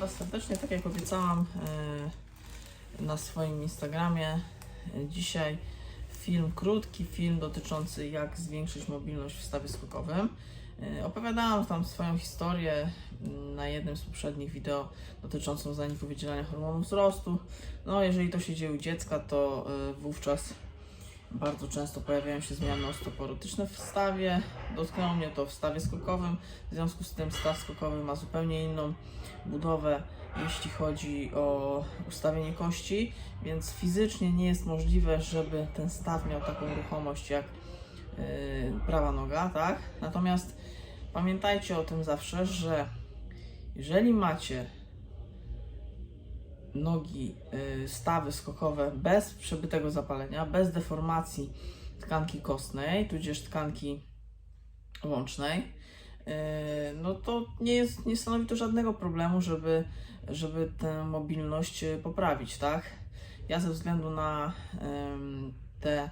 Was serdecznie, tak jak obiecałam e, na swoim Instagramie. Dzisiaj film krótki, film dotyczący jak zwiększyć mobilność w stawie skokowym. E, Opowiadałam tam swoją historię mm, na jednym z poprzednich wideo dotyczącą zaniku wydzielania hormonu wzrostu. No, jeżeli to się dzieje u dziecka, to e, wówczas bardzo często pojawiają się zmiany osteoporotyczne w stawie. Dotknęło mnie to w stawie skokowym. W związku z tym staw skokowy ma zupełnie inną budowę, jeśli chodzi o ustawienie kości, więc fizycznie nie jest możliwe, żeby ten staw miał taką ruchomość jak yy, prawa noga, tak? Natomiast pamiętajcie o tym zawsze, że jeżeli macie nogi, y, stawy skokowe bez przebytego zapalenia, bez deformacji tkanki kostnej, tudzież tkanki łącznej, y, no to nie, jest, nie stanowi to żadnego problemu, żeby, żeby tę mobilność y, poprawić, tak? Ja ze względu na te,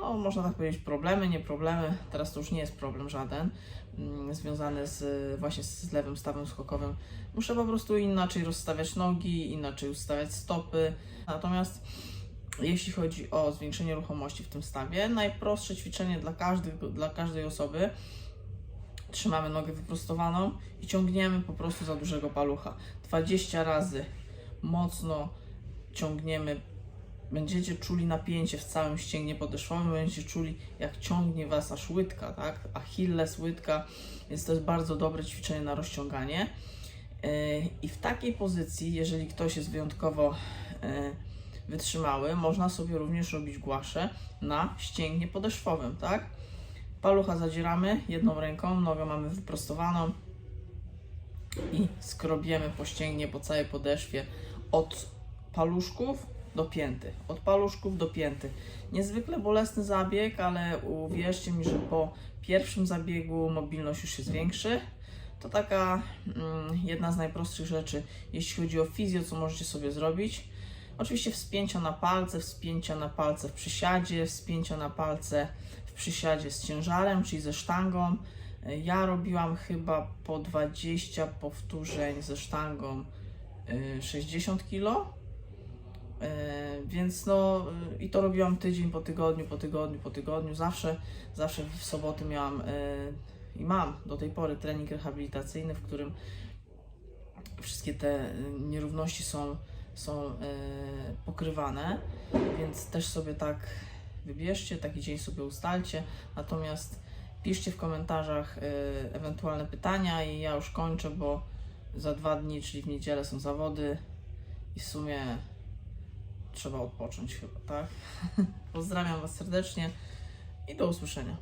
no można tak powiedzieć, problemy, nie problemy, teraz to już nie jest problem żaden, mm, związany z właśnie z lewym stawem skokowym. Muszę po prostu inaczej rozstawiać nogi, inaczej ustawiać stopy. Natomiast jeśli chodzi o zwiększenie ruchomości w tym stawie, najprostsze ćwiczenie dla, każdych, dla każdej osoby trzymamy nogę wyprostowaną i ciągniemy po prostu za dużego palucha. 20 razy mocno ciągniemy będziecie czuli napięcie w całym ścięgnie podeszwowym, będziecie czuli jak ciągnie Was aż łydka, tak? Achilles, łydka, więc to jest bardzo dobre ćwiczenie na rozciąganie. Yy, I w takiej pozycji, jeżeli ktoś jest wyjątkowo yy, wytrzymały, można sobie również robić głasze na ścięgnie podeszwowym, tak? Palucha zadzieramy jedną ręką, nogę mamy wyprostowaną i skrobiemy po ścięgnie, po całej podeszwie od paluszków do pięty. Od paluszków do pięty. Niezwykle bolesny zabieg, ale uwierzcie mi, że po pierwszym zabiegu mobilność już się zwiększy. To taka mm, jedna z najprostszych rzeczy, jeśli chodzi o fizjo, co możecie sobie zrobić. Oczywiście wspięcia na palce, wspięcia na palce w przysiadzie, wspięcia na palce w przysiadzie z ciężarem, czyli ze sztangą. Ja robiłam chyba po 20 powtórzeń ze sztangą y, 60 kg. E, Więc no y, i to robiłam tydzień po tygodniu, po tygodniu, po tygodniu. Zawsze, zawsze w soboty miałam e, i mam do tej pory trening rehabilitacyjny, w którym wszystkie te nierówności są, są e, pokrywane, więc też sobie tak wybierzcie, taki dzień sobie ustalcie. Natomiast piszcie w komentarzach e, ewentualne pytania i ja już kończę, bo za dwa dni, czyli w niedzielę są zawody i w sumie trzeba odpocząć chyba, tak? Pozdrawiam Was serdecznie i do usłyszenia.